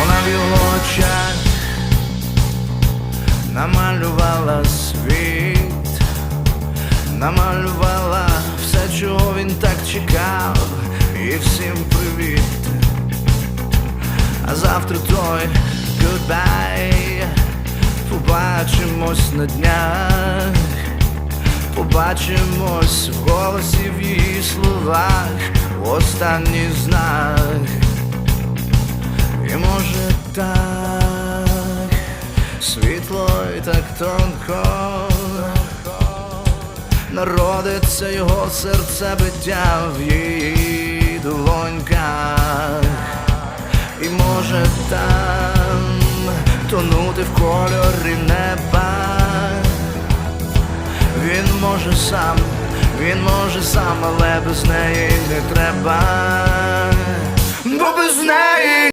Вона в його очах намалювала світ, намалювала все, чого він так чекав, і всім привіт. А завтра той goodbye. Побачимось на днях Побачимось в голосі в її словах. Останній знак Світло і так тонко Народиться його серце биття в її долоньках і може там тонути в кольорі неба. Він може сам, він може сам, але без неї не треба. Бо без неї